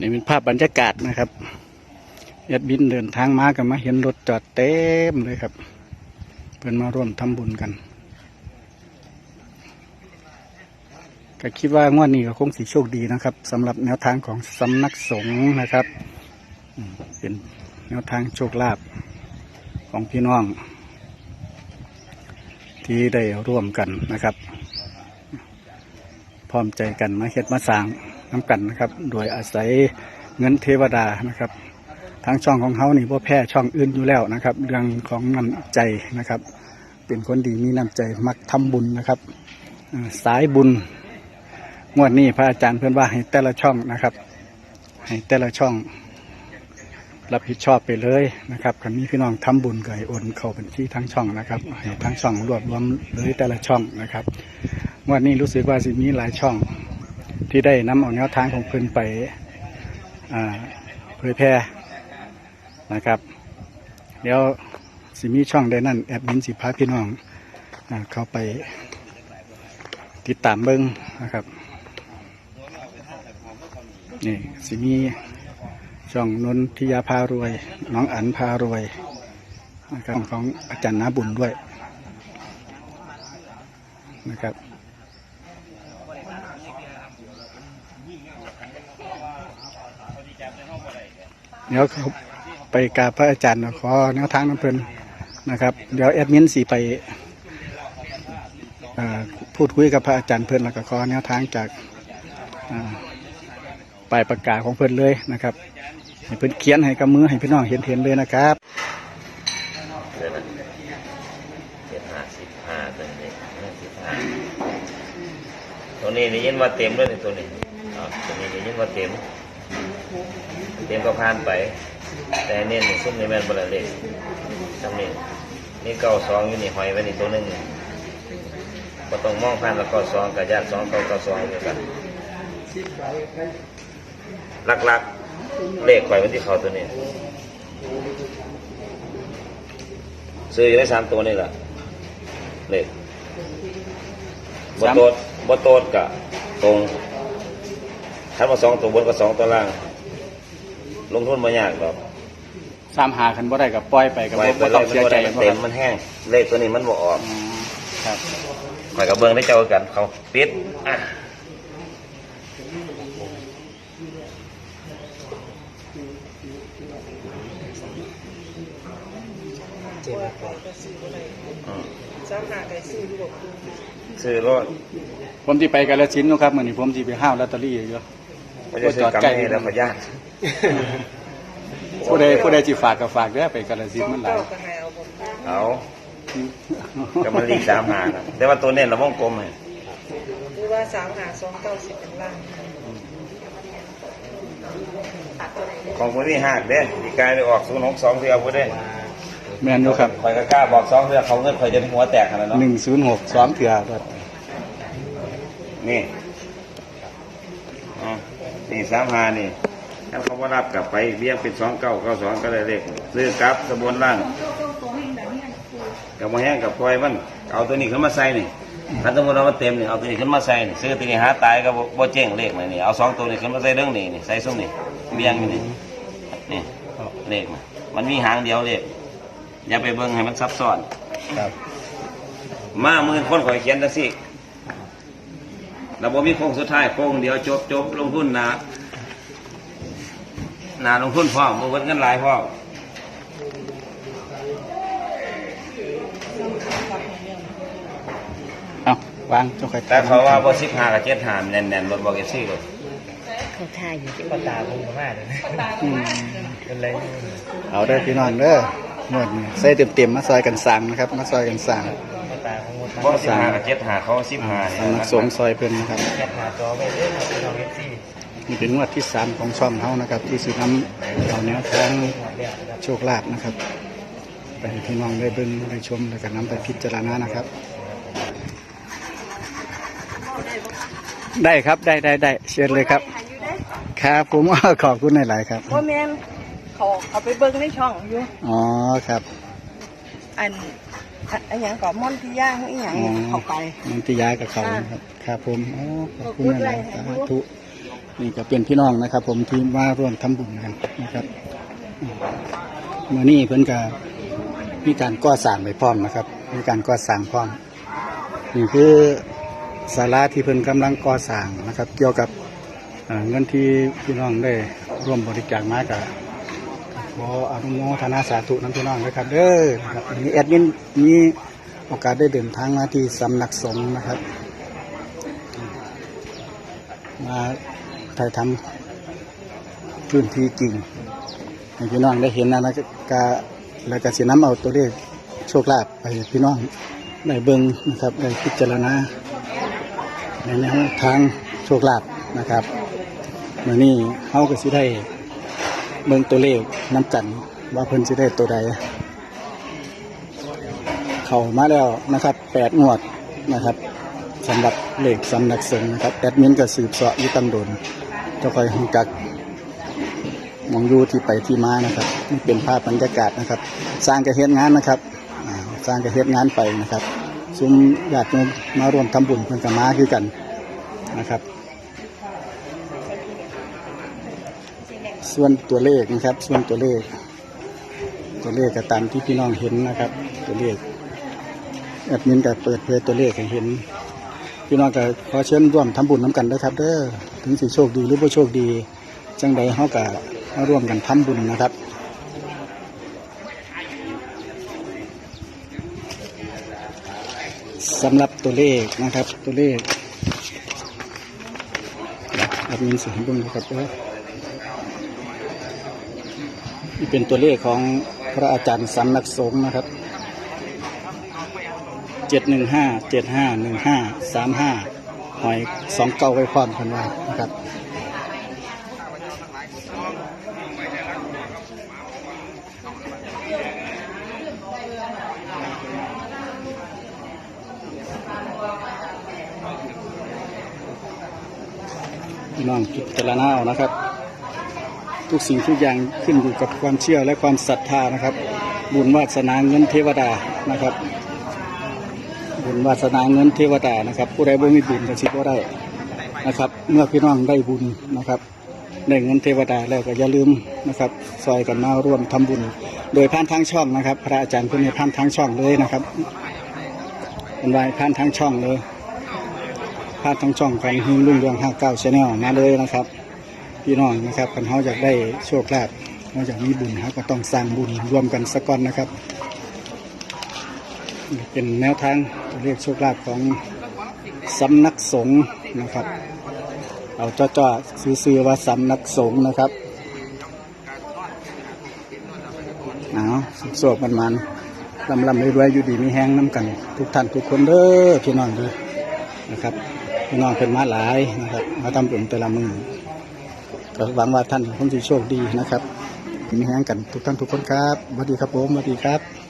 นี่เป็นภาพบรรยากาศนะครับแอดบินเดินทางมากันมาเห็นรถจอดเต็มเลยครับ เพื่อนมาร่วมทำบุญกัน ก็คิดว่างวดนี้ก็คงสีโชคดีนะครับสำหรับแนวทางของสำนักสงฆ์นะครับเป็นแนวทางโชคลาภของพี่น้อง ที่ได้ร่วมกันนะครับ พร้อมใจกันมาเฮ็ดมาสร้าง น้ำกันนะครับ โดยอาศัยเงินเทวดานะครับ ทางช่องของเขานี่พ่แพ้ช่องอื่นอยู่แล้วนะครับ เรื่องของน้ำใจนะครับ เป็นคนดีมีน้ำใจมักทำบุญนะครับ สายบุญงวดนี้พระอาจารย์เพื่อนว่าให้แต่ละช่องนะครับ ให้แต่ละช่อง รับผิดชอบไปเลยนะครับคันนี้พี่น้องทำบุญก็ให้โอนเข้าบัญชีทั้งช่องนะครับให้ทั้งช่องรวบรวมเลยแต่ละช่องนะครับงวันนี้รู้สึกว่าสิมีหลายช่อง ที่ได้นำเอาแนวทางของเพิ่นไปเผยแพร่นะครับ เดี๋ยวสิมีช่องใดนั่นแอดมินสิพาพี่น้องอเข้าไปติดตามเบิ้งนะครับนี่สิมีช่องนนทิยาพารวย น้องอันพารวยนะครับของอาจารย์นาบุญด้วยนะครับ เดี๋ยวเขาไปกราบพระอาจารย์ขอแนวทางน้ำเพลินนะครับ เดี๋ยวแอดมินสีไปพูดคุยกับพระอาจารย์เพลินแล้วก็ขอแนวทางจากอ่าปลายประกาศของเพลินเลยนะครับให้เพิ่นเขียนให้กับมือให้พี่น้องเห็นเห็นๆเลยนะครับเจ็ดห้าสิบห้าตัวนี้ห้าสิบห้าตัวนี้ได้ยินว่าเต็มด้วยนี่ตัวนี้ตัวนี้ได้ยินว่าเต็ม เต็มก็ผ่านไป แต่เนียนซุ่มนี่แม่นบลเล็กจำนี่นี่เก้าสองอยู่นี่หอยไว้นี่ตัวหนึ่งนี่ก็ต้องมองผ่านแล้วก็สองกับญาติสองเก้าเก้าสองเดียวกันหลักๆ เลขข่อยไว้ที่เขาตัวนี้ ซื้ออยู่ในสามตัวนี่แหละเลขบสามโตดบโตดกะตรงถ้ามาสองตัวบนกับสองตัวล่าง ลงทุนมายากหรอกสามหาคันบ่ได้กับปล่อยไปกับไปบ่ไปบ่เลต้องยมันเสียบ่ใจได้มันบ่เต็คมรับมันแห้งเลขตัวนี้มันบ่ออกอืมครับข่อยกับเบิ้งได้เจ้ากันเขาปิดอะอืมสามหาไก่ซื้อลูกคุณซื้อรถผมที่ไปกาลสินธุ์เนาะครับมื้อนี้ผมสิไปห้าวลอตเตอรี่อยู่ ไม่ได้ซื้อกำไม่แล้วขอยญาตผู้ใดผู้ใดจิฝากก็ฝากเด้อไปกาลสินสอธุ์งมันหลาเก้ายก็ให้เอาบนเอาจะมันลีกสามหานะแต่ว่าตัวเน้นเราวงกลมให้หรือว่าสามหาสองเก้าสิบเป็นล่างของคนที่หักเด้ดีกายไปออกศูนย์หกสองเทือพูดเด้แม่นอยู่ครับข่อยก็กล้าบอกสองเทือเขาเงินข่อยจะหัวแตกขนาดนั้นหนึ่งศูนย์หกสองเถื่อครับนี่อะ นี่สามหานี่ถ้าเขาว่ารับกลับไปเบี้ยเป็นสองเก้าเก้าสองก็ได้เลขซื้อกลับสบนล่างกับมาแห้งกับพลอยมันเอาตัวนี้ขึ้นมาใส่นี่ถ้าสมมติเรามันเต็มนี่เอาตัวนี้ขึ้นมาใส่นี่ซื้อตัวนี้หาตายก็บ่บ่เจ๊งเลขเลยนี่เอาสองตัวนี้ขึ้นมาใส่เรื่องนี้นี่ใส่ซุ้มนี่เบี้ยงอยู่นี่นี่เลขมันมันมีหางเดียวเลขอย่าไปเบิ่งให้มันซับซ้อนครับมาหมื่นคนข่อยเขียนจังซี่ เราบ่มีโค้งสุดท้ายโค้งเดียวจบจบลงทุนหนาหนาลงทุนพร้อมบ่เบิดเงินหลายพร้อมเอาวางเจ้าไข่แต่เขาว่าบ่15กับ75แน่นๆรถบ่เก็บซี่รถเขาท่าอยู่ที่ปตาคงมากเลยนะอืมเป็นไรเอาได้อพี่น้องเด้อหมดนี่ใส่เต็มๆมาซอยกันสั่งนะครับ มาซอยกันสั่ง ปตาคงหมดบ่15กับ75เขา15สำนักสงฆ์ซอยเพิ่นนะครับแคปหน้าจอไปเรื่อยครับเราเอฟซีนี่เป็นงวดที่สามของช่องเฮานะครับ ที่สินำเอาแนวทางหมดแล้วนะครับโชคลาภนะครับไปให้พี่น้องได้เบิ่งได้ชมแล้วก็นำไปพิจารณานะครับ ได้ครับได้ได้ได้เชิญเลยครับ ครับผมขอบคุณหลายๆครับว่าแมนเขาเอาไปเบิ้งในช่องอยู่อ๋อครับ อัน อันอันหยังก่อนม่อนที่ย่างอีหยังอ๋อเข้าไปมันติยากับเขานะครับครับผมอ๋อขอบคุณหลายๆสาธุนี่ก็เป็นพี่น้องนะครับ ผมที่มาร่วมทำบุญกันนะครับเมื่อนี้เพิ่นก็มีการก่อสร้างไปพร้อมนะครับ มีการก่อสร้างพร้อมนี่คือศาลาที่เพิ่นกำลังก่อสร้างนะครับ เกี่ยวกับเอ่อเงินที่พี่น้องได้ร่วมบริจาคมากับ ขออนุโมทนาสาธุน้ำพี่น้องนะครับเด้อนะครับวันนี้แอดมินมีโอกาสได้เดินทางมาที่สำนักสงฆ์นะครับ มาถ่ายทำพื้นที่จริงให้พี่น้องได้เห็นนะนะกาแล้วก็สิน้ำเอาตัวเลขโชคลาภไปพี่น้องได้เบิงนะครับได้พิจารณาในแนวทางโชคลาภนะครับเมื่อนี้เขาก็สิได้ เบิ่งตัวเลขน้ำกัน ว่าเพิ่นสิได้ตัวใด เข้ามาแล้วนะครับแปดงวดนะครับสำหรับเลขสำนักสงฆ์นะครับแอดมินก็สืบเสาะอยู่ตั้งโดนจะคอยหูจักมองยูที่ไปที่มานะครับนี่เป็นภาพบรรยากาศนะครับ สร้างกระเฮ็ดงานนะครับสร้างกระเฮ็ดงานไปนะครับซุ้มญาติโยมมาร่วมทำบุญเพื่อนกับมาคือกันนะครับ ส่วนตัวเลขนะครับ ส่วนตัวเลข ตัวเลขก็ตามที่พี่น้องเห็นนะครับ ตัวเลขแอดมินก็เปิดเผยตัวเลขให้เห็น พี่น้องก็ขอเชิญร่วมทำบุญน้ำกันด้วยครับเด้อถึงสิโชคดีหรือบ่โชคดี จังใดเฮาก็มาร่วมกันทำบุญนะครับสำหรับตัวเลขนะครับตัวเลขแอดมินสิให้เบิ่งนะครับเด้อ นี่เป็นตัวเลขของพระอาจารย์สำนักสงฆ์นะครับเจ็ดหนึ่งห้าเจ็ดห้าหนึ่งห้าสามห้าหอยสองเก้าไว้พร้อมกันว่านะครับพี่น้องพิจารณาเอานะครับ ทุกสิ่งทุกอย่างขึ้นอยู่กับความเชื่อและความศรัทธานะครับ บุญวาสนาเงินเทวดานะครับ บุญวาสนาเงินเทวดานะครับ ผู้ใดบ่มีบุญก็สิบ่ได้นะครับ เมื่อพี่น้องได้บุญนะครับได้เงินเทวดาแล้วก็อย่าลืมนะครับซอยกันมาร่วมทำบุญ โดยผ่านทางช่องนะครับ พระอาจารย์เพื่อนให้ผ่านทางช่องเลยนะครับเป็นวายผ่านทางช่องเลยผ่านทางช่องของฮิงลุงเรืองห้าเก้าชาแนลมาเลยนะครับ พี่น้องนะครับคันเขาอยากได้โชคลาภเขาอยากมีบุญเขาก็ต้องสร้างบุญร่วมกันสักก้อนนะครับ เป็นแนวทางตัวเลขโชคลาภของสำนักสงฆ์นะครับ เอาจ้อๆซื้อๆว่าสำนักสงฆ์นะครับเอาสุขโศกมันมันลำลำรวยๆอยู่ดีมีแห้งน้ำกัน ทุกท่านทุกคนเด้อพี่น้องเด้อนะครับพี่น้องเป็นมาหลายนะครับมาทำบุญแต่ละมือ ก็หวังว่าท่านคงจะโชคดีนะครับมีแห้งกันทุกท่านทุกคนครับสวัสดีครับผมสวัสดีครับ